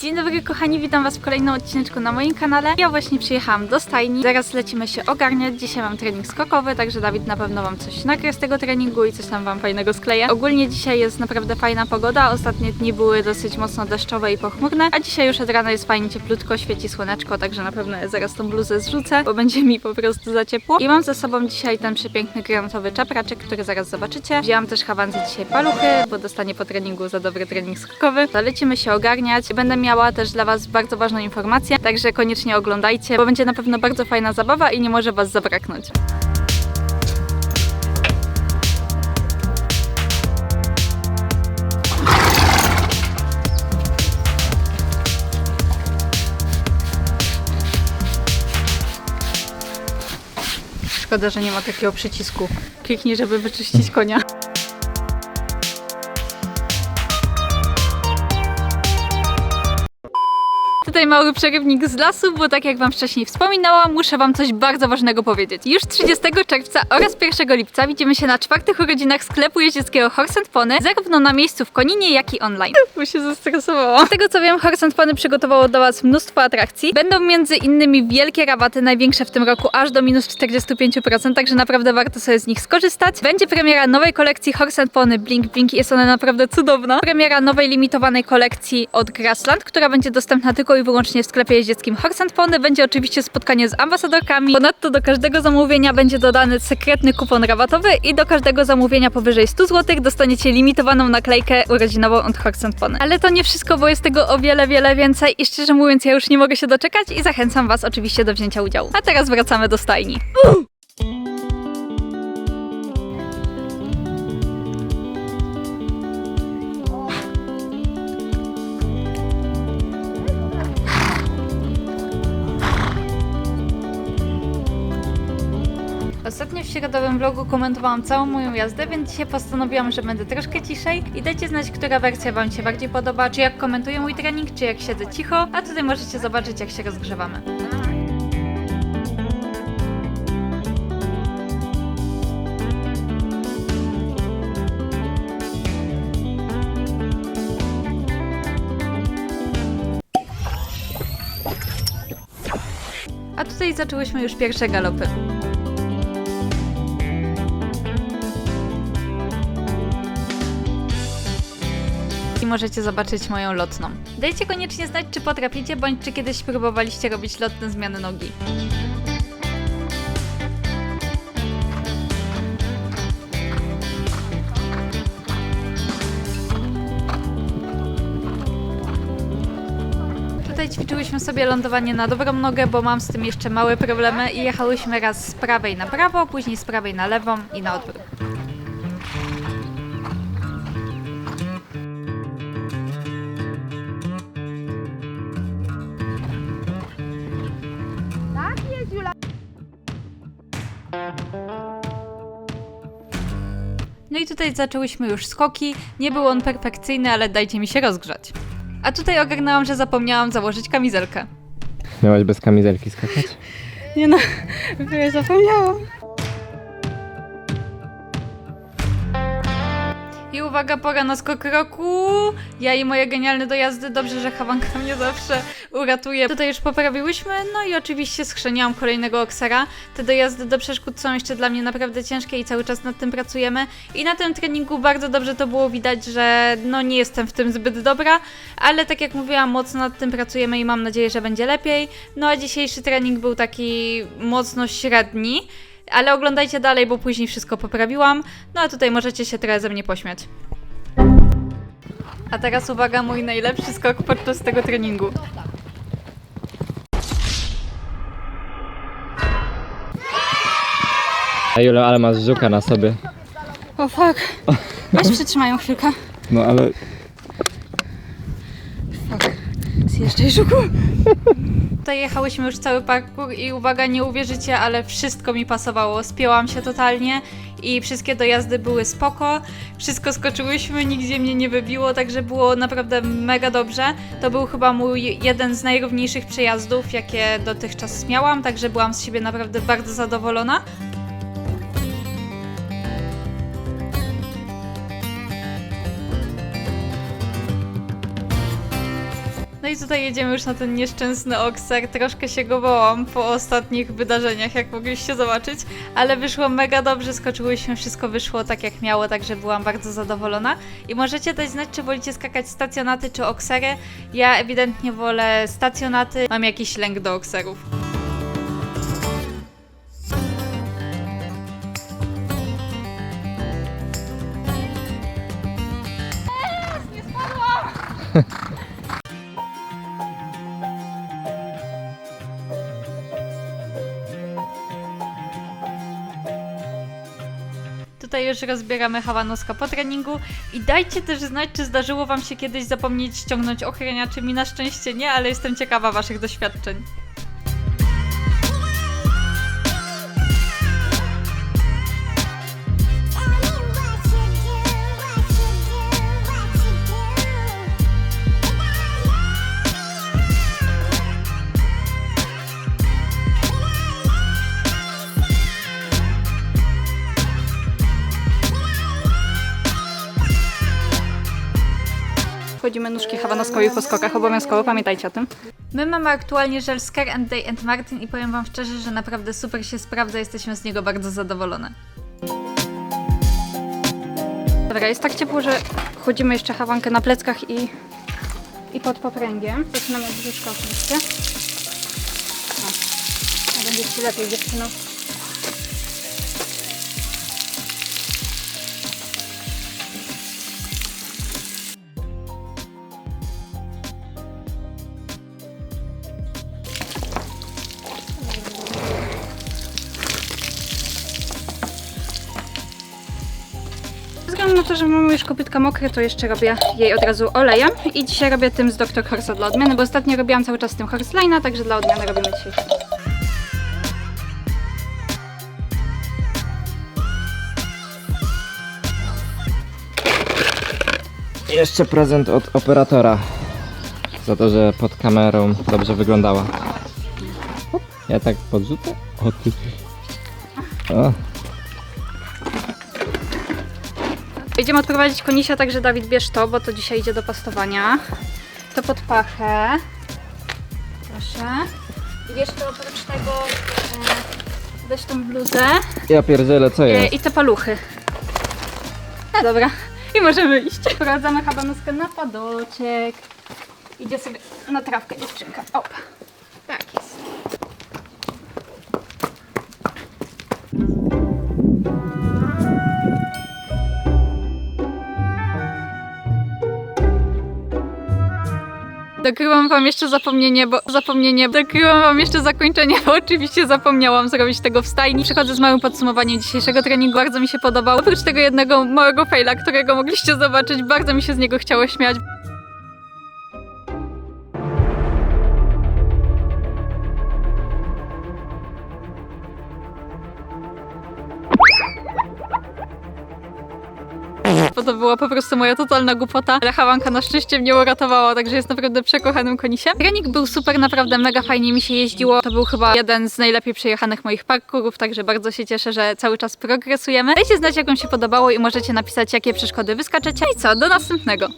Dzień dobry kochani, witam was w kolejnym odcineczku na moim kanale. Ja właśnie przyjechałam do stajni, zaraz lecimy się ogarniać. Dzisiaj mam trening skokowy, także Dawid na pewno wam coś nagra z tego treningu i coś tam wam fajnego skleję. Ogólnie dzisiaj jest naprawdę fajna pogoda, ostatnie dni były dosyć mocno deszczowe i pochmurne, a dzisiaj już od rana jest fajnie cieplutko, świeci słoneczko, także na pewno zaraz tą bluzę zrzucę, bo będzie mi po prostu za ciepło. I mam ze sobą dzisiaj ten przepiękny granatowy czapraczek, który zaraz zobaczycie. Wzięłam też Hawanzy dzisiaj paluchy, bo dostanie po treningu za dobry trening skokowy. Lecimy się ogarniać. Będę miała też dla Was bardzo ważną informację, także koniecznie oglądajcie, bo będzie na pewno bardzo fajna zabawa i nie może Was zabraknąć. Szkoda, że nie ma takiego przycisku. Kliknij, żeby wyczyścić konia. Tutaj mały przerywnik z lasu, bo tak jak Wam wcześniej wspominałam, muszę Wam coś bardzo ważnego powiedzieć. Już 30 czerwca oraz 1 lipca widzimy się na czwartych urodzinach sklepu jeździeckiego Horse Pony, zarówno na miejscu w Koninie, jak i online. Bo się zestresowałam. Z tego co wiem, Horse Pony przygotowało dla Was mnóstwo atrakcji. Będą między innymi wielkie rabaty, największe w tym roku, aż do minus 45%, także naprawdę warto sobie z nich skorzystać. Będzie premiera nowej kolekcji Horse Pony Blink Blink, jest ona naprawdę cudowna. Premiera nowej limitowanej kolekcji od Grassland, która będzie dostępna tylko i wyłącznie w sklepie jeździeckim Horse Pony. Będzie oczywiście spotkanie z ambasadorkami. Ponadto do każdego zamówienia będzie dodany sekretny kupon rabatowy i do każdego zamówienia powyżej 100 zł dostaniecie limitowaną naklejkę urodzinową od Horse Pony. Ale to nie wszystko, bo jest tego o wiele, wiele więcej i szczerze mówiąc ja już nie mogę się doczekać i zachęcam Was oczywiście do wzięcia udziału. A teraz wracamy do stajni. Ostatnio środowym vlogu komentowałam całą moją jazdę, więc dzisiaj postanowiłam, że będę troszkę ciszej i dajcie znać, która wersja Wam się bardziej podoba, czy jak komentuję mój trening, czy jak siedzę cicho, a tutaj możecie zobaczyć, jak się rozgrzewamy. A tutaj zaczęłyśmy już pierwsze galopy. Możecie zobaczyć moją lotną. Dajcie koniecznie znać, czy potraficie, bądź czy kiedyś próbowaliście robić lotne zmiany nogi. Tutaj ćwiczyłyśmy sobie lądowanie na dobrą nogę, bo mam z tym jeszcze małe problemy i jechałyśmy raz z prawej na prawo, później z prawej na lewą i na odwrót. No i tutaj zaczęłyśmy już skoki. Nie był on perfekcyjny, ale dajcie mi się rozgrzać. A tutaj ogarnęłam, że zapomniałam założyć kamizelkę. Miałaś bez kamizelki skakać? Nie no, zapomniałam. Uwaga, pora na skok roku. Ja i moje genialne dojazdy. Dobrze, że Hawanka mnie zawsze uratuje. Tutaj już poprawiłyśmy. No i oczywiście schrzeniłam kolejnego oksera. Te dojazdy do przeszkód są jeszcze dla mnie naprawdę ciężkie i cały czas nad tym pracujemy. I na tym treningu bardzo dobrze to było widać, że no nie jestem w tym zbyt dobra, ale tak jak mówiłam, mocno nad tym pracujemy i mam nadzieję, że będzie lepiej. No a dzisiejszy trening był taki mocno średni. Ale oglądajcie dalej, bo później wszystko poprawiłam. No a tutaj możecie się trochę ze mnie pośmiać. A teraz uwaga, mój najlepszy skok podczas tego treningu. A Jule, ale masz żuka na sobie. O fuck. Weź przytrzymają chwilkę. No ale Zjeżdżaj żuku. Tutaj jechałyśmy już cały parkour i uwaga, nie uwierzycie, ale wszystko mi pasowało. Spięłam się totalnie i wszystkie dojazdy były spoko. Wszystko skoczyłyśmy, nigdzie mnie nie wybiło, także było naprawdę mega dobrze. To był chyba mój jeden z najrówniejszych przejazdów, jakie dotychczas miałam, także byłam z siebie naprawdę bardzo zadowolona. No i tutaj jedziemy już na ten nieszczęsny okser. Troszkę się go bałam po ostatnich wydarzeniach, jak mogliście zobaczyć, ale wyszło mega dobrze, skoczyłyśmy, wszystko wyszło tak jak miało, także byłam bardzo zadowolona. I możecie dać znać, czy wolicie skakać stacjonaty czy oksery. Ja ewidentnie wolę stacjonaty, mam jakiś lęk do okserów. Tutaj już rozbieramy Hawanoska po treningu i dajcie też znać, czy zdarzyło Wam się kiedyś zapomnieć ściągnąć ochraniaczy. Mi na szczęście nie, ale jestem ciekawa Waszych doświadczeń. Wchodzimy nóżki hawanoskowi po skokach, obowiązkowo pamiętajcie o tym. My mamy aktualnie żel Scare and Day and Martin i powiem Wam szczerze, że naprawdę super się sprawdza, jesteśmy z niego bardzo zadowolone. Dobra, jest tak ciepło, że chodzimy jeszcze hawankę na pleckach i, i pod popręgiem. Zaczynamy od brzuszka oczywiście. O, będzie Ci lepiej dziewczyno. To, że mamy już kopytka mokre, to jeszcze robię jej od razu olejem. I dzisiaj robię tym z Dr. Horsa dla odmiany, bo ostatnio robiłam cały czas tym Horse Line'a, także dla odmiany robimy dzisiaj. Jeszcze prezent od operatora. Za to, że pod kamerą dobrze wyglądała. Ja tak podrzucę? O ty. O, Idziemy odprowadzić konisia, także Dawid bierz to, bo to dzisiaj idzie do pastowania. To pod pachę. Proszę. I to oprócz tego, e, weź tą bluzę ja pierdzielę, co e, jest? i te paluchy. No dobra. I możemy iść. Wprowadzamy habanuskę na padoczek. Idzie sobie na trawkę dziewczynka. Opa. Dokryłam wam jeszcze zapomnienie, bo zapomnienie, dokryłam wam jeszcze zakończenie, bo oczywiście zapomniałam zrobić tego w stajni. Przychodzę z małym podsumowaniem dzisiejszego treningu, bardzo mi się podobał. Oprócz tego jednego małego faila, którego mogliście zobaczyć, bardzo mi się z niego chciało śmiać. To była po prostu moja totalna głupota, ale Hawanka na szczęście mnie uratowała, także jest naprawdę przekochanym konisiem. Trening był super, naprawdę mega fajnie mi się jeździło. To był chyba jeden z najlepiej przejechanych moich parkurów, także bardzo się cieszę, że cały czas progresujemy. Dajcie znać, jak wam się podobało i możecie napisać, jakie przeszkody wyskaczecie. I co, do następnego.